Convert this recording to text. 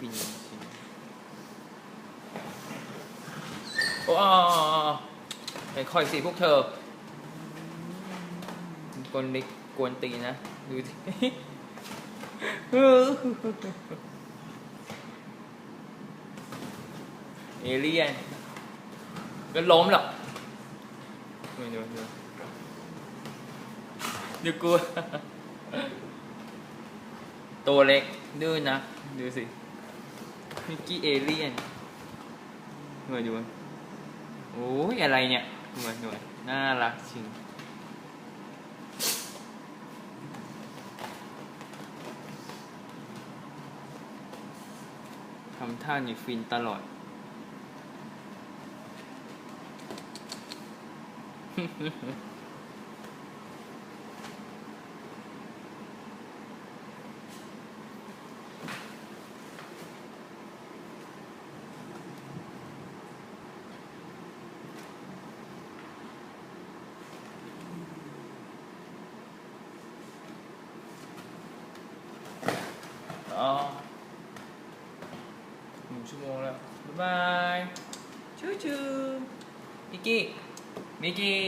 ฟินโอ้ไปคอยสิพวกเธอคนเล็กกวนตีนะ ดูสิเอเลี่ยนก็ล้มหรอกดูดูดูดูกูตัวเล็กดื้อนะ ดูสิ มิกกี้เอเลี่ยนดูดูโอ้ยอะไรเนี่ยดูดูน่ารักจริงทำท่านี่ฟินตลอดอ๋อ หนึ่งชั่วโมงแล้ว บ๊ายบายชื่อชื่อมิกกี้มิกกี้